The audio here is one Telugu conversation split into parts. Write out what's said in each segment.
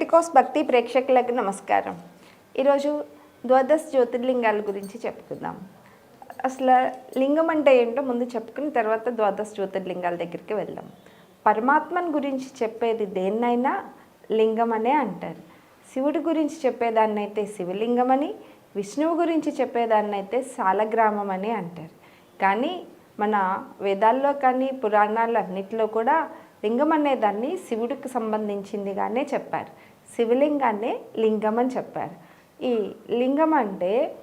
క్రిటికోస్ భక్తి ప్రేక్షకులకు నమస్కారం. ఈరోజు ద్వాదశ జ్యోతిర్లింగాల గురించి చెప్పుకుందాం. అసలు లింగం అంటే ఏంటో ముందు చెప్పుకుని తర్వాత ద్వాదశ జ్యోతిర్లింగాల దగ్గరికి వెళ్దాం. పరమాత్మను గురించి చెప్పేది దేన్నైనా లింగం అనే అంటారు. శివుడి గురించి చెప్పేదాన్నైతే శివలింగం అని విష్ణువు గురించి చెప్పేదాన్నైతే సాలగ్రామం అని అంటారు. కానీ మన వేదాల్లో కానీ పురాణాలు అన్నిటిలో కూడా లింగం అనేదాన్ని శివుడికి సంబంధించిందిగానే చెప్పారు. శివలింగాన్నే లింగం అని చెప్పారు. ఈ లింగం అంటే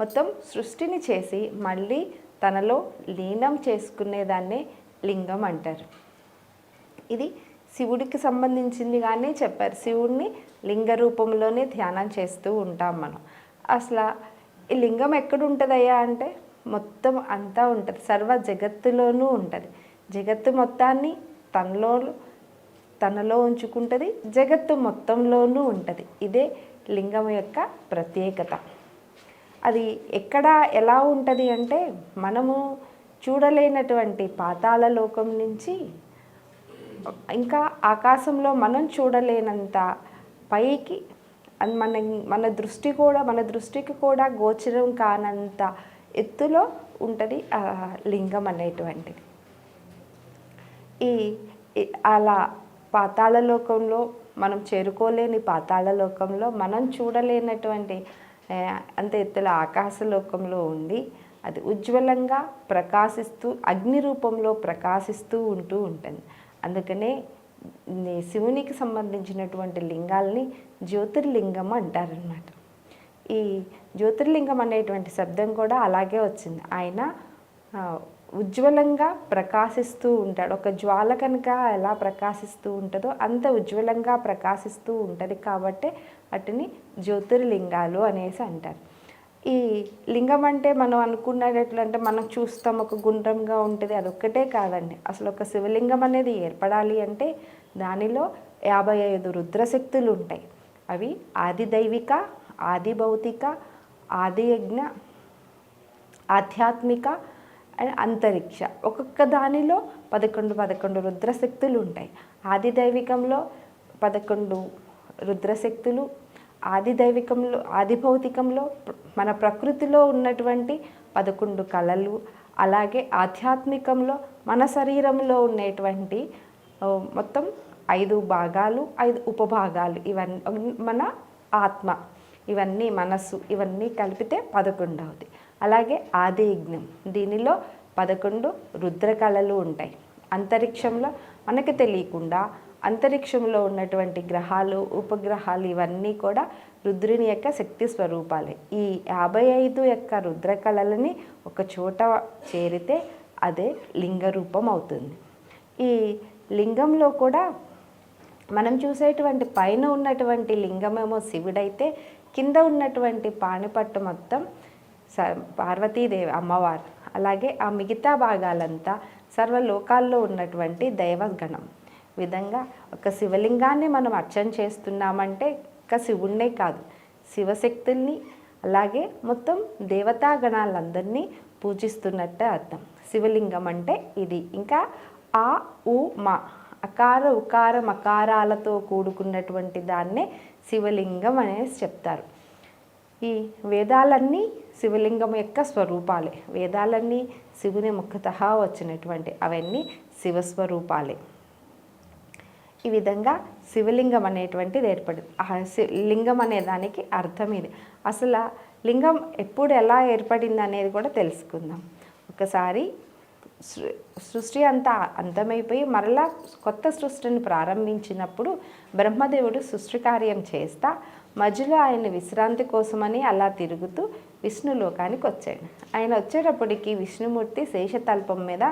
మొత్తం సృష్టిని చేసి మళ్ళీ తనలో లీనం చేసుకునేదాన్నే లింగం అంటారు. ఇది శివుడికి సంబంధించిందిగానే చెప్పారు. శివుడిని లింగ రూపంలోనే ధ్యానం చేస్తూ ఉంటాం మనం. అసలు ఈ లింగం ఎక్కడుంటుందయ్యా అంటే మొత్తం అంతా ఉంటుంది. సర్వ జగత్తులోనూ ఉంటుంది. జగత్తు మొత్తాన్ని తనలో తనలో ఉంచుకుంటుంది జగత్తు మొత్తంలోనూ ఉంటుంది. ఇదే లింగం యొక్క ప్రత్యేకత. అది ఎక్కడ ఎలా ఉంటుంది అంటే మనము చూడలేనటువంటి పాతాల లోకం నుంచి ఇంకా ఆకాశంలో మనం చూడలేనంత పైకి మన మన దృష్టి కూడా మన దృష్టికి కూడా గోచరం కానంత ఎత్తులో ఉంటుంది ఆ లింగం అనేటువంటిది. ఈ అలా పాతాళ లోకంలో మనం చేరుకోలేని పాతాళ లోకంలో మనం చూడలేనటువంటి అంత ఎత్తుల ఆకాశ లోకంలో ఉండి అది ఉజ్వలంగా ప్రకాశిస్తూ అగ్ని రూపంలో ప్రకాశిస్తూ ఉంటూ ఉంటుంది. అందుకనే శివునికి సంబంధించినటువంటి లింగాల్ని జ్యోతిర్లింగం అంటారనమాట ఈ జ్యోతిర్లింగం అనేటువంటి శబ్దం కూడా అలాగే వచ్చింది. ఆయన ఉజ్వలంగా ప్రకాశిస్తూ ఉంటాడు. ఒక జ్వాల కనుక ఎలా ప్రకాశిస్తూ ఉంటుందో అంత ఉజ్వలంగా ప్రకాశిస్తూ ఉంటుంది కాబట్టి వాటిని జ్యోతిర్లింగాలు అనేసి అంటారు. ఈ లింగం అంటే మనం అనుకున్నట్లు అంటే మనం చూస్తాం ఒక గుండ్రంగా ఉంటుంది అదొక్కటే కాదండి. అసలు ఒక శివలింగం అనేది ఏర్పడాలి అంటే దానిలో యాభై ఐదు రుద్రశక్తులు ఉంటాయి. అవి ఆది దైవిక ఆది భౌతిక ఆది యజ్ఞ ఆధ్యాత్మిక అండ్ అంతరిక్ష. ఒక్కొక్క దానిలో పదకొండు పదకొండు రుద్రశక్తులు ఉంటాయి. ఆది దైవికంలో పదకొండు రుద్రశక్తులు ఆది దైవికంలో ఆది భౌతికంలో మన ప్రకృతిలో ఉన్నటువంటి పదకొండు కళలు అలాగే ఆధ్యాత్మికంలో మన శరీరంలో ఉండేటువంటి మొత్తం ఐదు భాగాలు ఐదు ఉపభాగాలు. ఇవన్నీ మన ఆత్మ. ఇవన్నీ మనస్సు. ఇవన్నీ కలిపితే పదకొండు అవుతాయి అలాగే ఆది యజ్ఞం దీనిలో పదకొండు రుద్రకళలు ఉంటాయి. అంతరిక్షంలో మనకు తెలియకుండా అంతరిక్షంలో ఉన్నటువంటి గ్రహాలు ఉపగ్రహాలు ఇవన్నీ కూడా రుద్రుని యొక్క శక్తి స్వరూపాలే. ఈ యాభై ఐదు యొక్క రుద్రకళలని ఒక చోట చేరితే అదే లింగ రూపం అవుతుంది. ఈ లింగంలో కూడా మనం చూసేటువంటి పైన ఉన్నటువంటి లింగమేమో శివుడైతే కింద ఉన్నటువంటి పాణిపట్టు మొత్తం స పార్వతీదేవి అమ్మవారు. అలాగే ఆ మిగతా భాగాలంతా సర్వలోకాల్లో ఉన్నటువంటి దైవగణం. విధంగా ఒక శివలింగాన్ని మనం అర్చన చేస్తున్నామంటే ఒక శివుణ్ణే కాదు శివశక్తుల్ని అలాగే మొత్తం దేవతా గణాలందరినీ పూజిస్తున్నట్టే అర్థం. శివలింగం అంటే ఇది. ఇంకా ఆ ఉ మా అకార ఉకార మకారాలతో కూడుకున్నటువంటి దాన్నే శివలింగం అనేసి చెప్తారు. ఈ వేదాలన్నీ శివలింగం యొక్క స్వరూపాలే. వేదాలన్నీ శివుని ముఖత వచ్చినటువంటి అవన్నీ శివస్వరూపాలే. ఈ విధంగా శివలింగం అనేటువంటిది ఏర్పడింది. ఆ శి- లింగం అనే దానికి అర్థం ఇది. అసలు లింగం ఎప్పుడు ఎలా ఏర్పడింది అనేది కూడా తెలుసుకుందాం. ఒకసారి సృష్టి అంతా అంతమైపోయి మరలా కొత్త సృష్టిని ప్రారంభించినప్పుడు బ్రహ్మదేవుడు సృష్టి కార్యం చేస్తా మధ్యలో ఆయన విశ్రాంతి కోసమని అలా తిరుగుతూ విష్ణు లోకానికి వచ్చాడు. ఆయన వచ్చేటప్పటికి విష్ణుమూర్తి శేషతల్పం మీద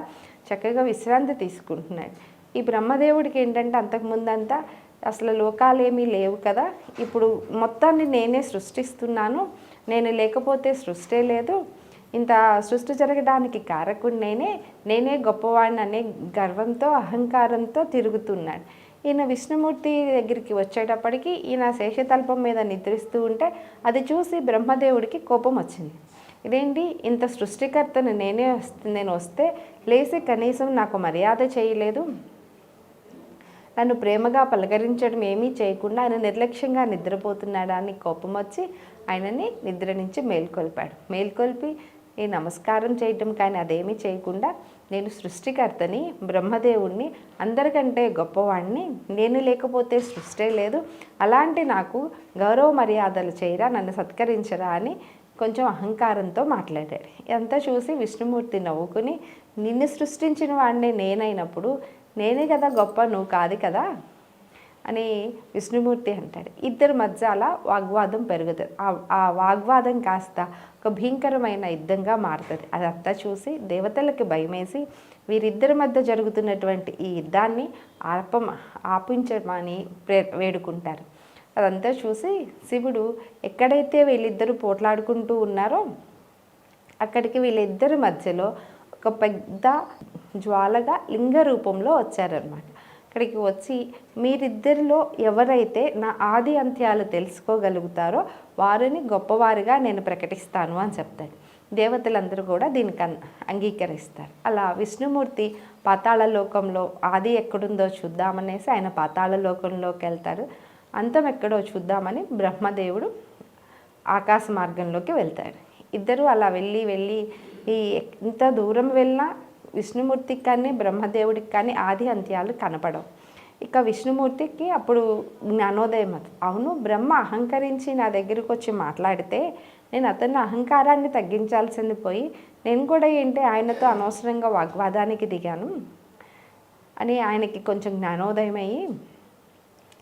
చక్కగా విశ్రాంతి తీసుకుంటున్నాడు. ఈ బ్రహ్మదేవుడికి ఏంటంటే అంతకుముందంతా అసలు లోకాలేమీ లేవు కదా. ఇప్పుడు మొత్తాన్ని నేనే సృష్టిస్తున్నాను. నేను లేకపోతే సృష్టే లేదు. ఇంత సృష్టి జరగడానికి కారకుడు నేనే. నేనే గొప్పవాడిని అనే గర్వంతో అహంకారంతో తిరుగుతున్నాడు. ఈయన విష్ణుమూర్తి దగ్గరికి వచ్చేటప్పటికి ఈయన శేషతల్పం మీద నిద్రిస్తూ ఉంటే అది చూసి బ్రహ్మదేవుడికి కోపం వచ్చింది. ఇదేంటి? ఇంత సృష్టికర్తను నేనే వస్తుంది నేను వస్తే లేసి కనీసం నాకు మర్యాద చేయలేదు? నన్ను ప్రేమగా పలకరించడం ఏమీ చేయకుండా ఆయన నిర్లక్ష్యంగా నిద్రపోతున్నాడా? అని కోపం వచ్చి ఆయనని నిద్ర నుంచి మేల్కొల్పాడు. మేల్కొల్పి ఈ నమస్కారం చేయటం కానీ అదేమీ చేయకుండా నేను సృష్టికర్తని బ్రహ్మదేవుణ్ణి అందరికంటే గొప్పవాణ్ణి. నేను లేకపోతే సృష్టే లేదు. అలాంటి నాకు గౌరవ మర్యాదలు చేయరా నన్ను సత్కరించరా అని కొంచెం అహంకారంతో మాట్లాడాడు. ఇదంతా చూసి విష్ణుమూర్తి నవ్వుకుని నిన్ను సృష్టించిన వాడిని నేనైనప్పుడు నేనే కదా గొప్ప నువ్వు కాదు కదా? అని విష్ణుమూర్తి అంటాడు. ఇద్దరి మధ్య అలా వాగ్వాదం పెరుగుతుంది. ఆ- వాగ్వాదం కాస్త ఒక భీంకరమైన యుద్ధంగా మారుతుంది. అదంతా చూసి దేవతలకి భయమేసి వీరిద్దరి మధ్య జరుగుతున్నటువంటి ఈ యుద్ధాన్ని ఆప ఆపించమని ప్రే వేడుకుంటారు. అదంతా చూసి శివుడు ఎక్కడైతే వీళ్ళిద్దరూ పోట్లాడుకుంటూ ఉన్నారో అక్కడికి వీళ్ళిద్దరి మధ్యలో ఒక పెద్ద జ్వాలగా లింగ రూపంలో వచ్చారనమాట అక్కడికి వచ్చి మీరిద్దరిలో ఎవరైతే నా ఆది అంత్యాలు తెలుసుకోగలుగుతారో వారిని గొప్పవారిగా నేను ప్రకటిస్తాను అని చెప్తాడు దేవతలందరూ కూడా దీనికి అంగీకరిస్తారు. అలా విష్ణుమూర్తి పాతాళ లోకంలో ఆది ఎక్కడుందో చూద్దామనేసి ఆయన పాతాళ లోకంలోకి వెళ్తారు. అంతం ఎక్కడో చూద్దామని బ్రహ్మదేవుడు ఆకాశ మార్గంలోకి వెళ్తాడు ఇద్దరు అలా వెళ్ళి వెళ్ళి ఈ ఎంత దూరం వెళ్ళినా విష్ణుమూర్తికి కానీ బ్రహ్మదేవుడికి కానీ ఆది అంత్యాలు కనపడవు. ఇక విష్ణుమూర్తికి అప్పుడు జ్ఞానోదయం అవును బ్రహ్మ అహంకరించి నా దగ్గరికి వచ్చి మాట్లాడితే నేను అతని అహంకారాన్ని తగ్గించాల్సింది పోయి నేను కూడా ఏంటి ఆయనతో అనవసరంగా వాగ్వాదానికి దిగాను అని ఆయనకి కొంచెం జ్ఞానోదయం అయ్యి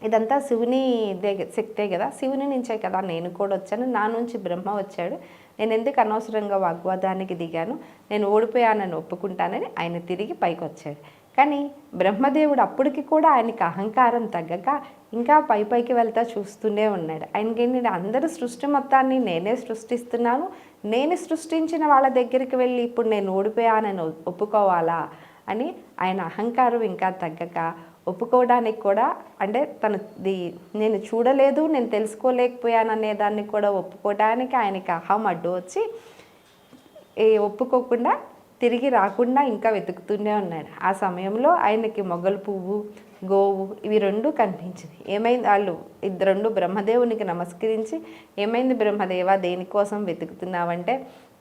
ఇదంతా శివుని దగ్గర శక్తే కదా. శివుని నుంచే కదా నేను కూడా వచ్చాను. నా నుంచి బ్రహ్మ వచ్చాడు. నేను ఎందుకు అనవసరంగా వాగ్వాదానికి దిగాను? నేను ఓడిపోయానని ఒప్పుకుంటానని ఆయన తిరిగి పైకి వచ్చాడు కానీ బ్రహ్మదేవుడు అప్పటికి కూడా ఆయనకి అహంకారం తగ్గక ఇంకా పై పైకి వెళ్తా చూస్తూనే ఉన్నాడు. ఆయనకి నేను అందరి సృష్టి మొత్తాన్ని నేనే సృష్టిస్తున్నాను. నేను సృష్టించిన వాళ్ళ దగ్గరికి వెళ్ళి ఇప్పుడు నేను ఓడిపోయానని ఒ- ఒప్పుకోవాలా అని ఆయన అహంకారం ఇంకా తగ్గక ఒప్పుకోవడానికి కూడా అంటే తను నేను చూడలేదు నేను తెలుసుకోలేకపోయాననే దాన్ని కూడా ఒప్పుకోవడానికి ఆయనకి అహం అడ్డు వచ్చి ఏ ఒప్పుకోకుండా తిరిగి రాకుండా ఇంకా వెతుకుతూనే ఉన్నాడు. ఆ సమయంలో ఆయనకి మొగలు పువ్వు గోవు ఇవి రెండు కనిపించింది. ఏమైంది? వాళ్ళు ఇద్దరు రెండు బ్రహ్మదేవునికి నమస్కరించి ఏమైంది బ్రహ్మదేవ దేనికోసం వెతుకుతున్నావంటే?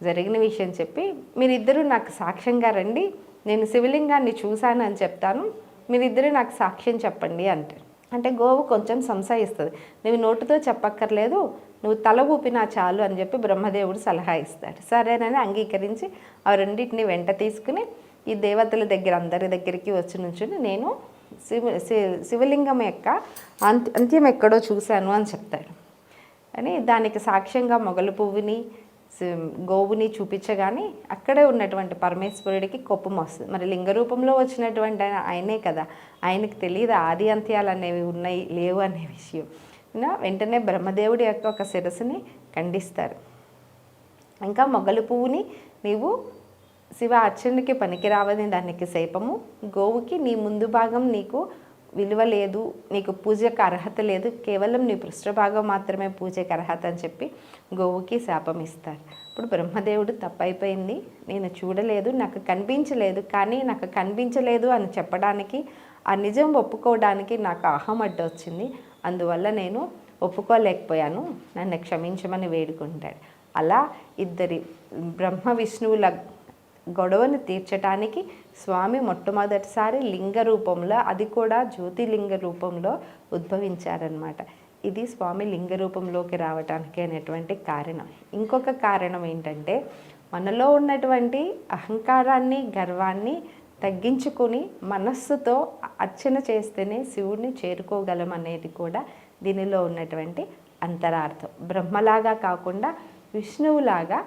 జరిగిన విషయం చెప్పి మీరిద్దరూ నాకు సాక్ష్యంగా రండి నేను శివలింగాన్ని చూశాను అని చెప్తాను. మీరిద్దరూ నాకు సాక్ష్యం చెప్పండి అంటారు. అంటే గోవు కొంచెం సంశయిస్తుంది. నువ్వు నోటితో చెప్పక్కర్లేదు నువ్వు తల ఊపినా చాలు అని చెప్పి బ్రహ్మదేవుడు సలహా ఇస్తాడు. సరేనని అంగీకరించి ఆ రెండింటిని వెంట తీసుకుని ఈ దేవతల దగ్గర అందరి దగ్గరికి వచ్చి నుంచుని నేను శివ శివ శివలింగం యొక్క అంత అంత్యం ఎక్కడో చూశాను అని చెప్తాడు. అని దానికి సాక్ష్యంగా మొగలు పువ్వుని గోవుని చూపించగానే అక్కడే ఉన్నటువంటి పరమేశ్వరుడికి కోపం వస్తుంది. మరి లింగ రూపంలో వచ్చినటువంటి ఆయన ఆయనే కదా ఆయనకి తెలియదు ఆది అంత్యాలు అనేవి ఉన్నాయి లేవు అనే విషయం. వెంటనే బ్రహ్మదేవుడి యొక్క ఒక శిరస్సుని ఖండిస్తారు. ఇంకా మొగలు పువ్వుని నీవు శివ అర్చనకి పనికిరావని దానికి శైపము గోవుకి నీ ముందు భాగం నీకు విలువ లేదు నీకు పూజకు అర్హత లేదు కేవలం నీ పృష్ఠభాగం మాత్రమే పూజకి అర్హత అని చెప్పి గోవుకి శాపం ఇస్తారు. ఇప్పుడు బ్రహ్మదేవుడు తప్పైపోయింది నేను చూడలేదు నాకు కనిపించలేదు కానీ నాకు కనిపించలేదు అని చెప్పడానికి ఆ నిజం ఒప్పుకోవడానికి నాకు అహం అడ్డొచ్చింది. అందువల్ల నేను ఒప్పుకోలేకపోయాను నన్ను క్షమించమని వేడుకుంటాడు. అలా ఇద్దరి బ్రహ్మ విష్ణువుల గొడవను తీర్చటానికి స్వామి మొట్టమొదటిసారి లింగ రూపంలో అది కూడా జ్యోతిలింగ రూపంలో ఉద్భవించారనమాట ఇది స్వామి లింగ రూపంలోకి రావటానికి అనేటువంటి కారణం. ఇంకొక కారణం ఏంటంటే మనలో ఉన్నటువంటి అహంకారాన్ని గర్వాన్ని తగ్గించుకొని మనస్సుతో అర్చన చేస్తేనే శివుడిని చేరుకోగలం అనేది కూడా దీనిలో ఉన్నటువంటి అంతరార్థం. బ్రహ్మలాగా కాకుండా విష్ణువులాగా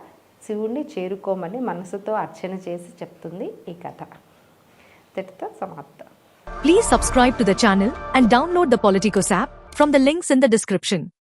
శివుణ్ణి చేరుకోమని మనసుతో అర్చన చేసి చెప్తుంది ఈ కథ. తెట్తో సమాప్త. Please subscribe to the and download the Politikos app from the links in the description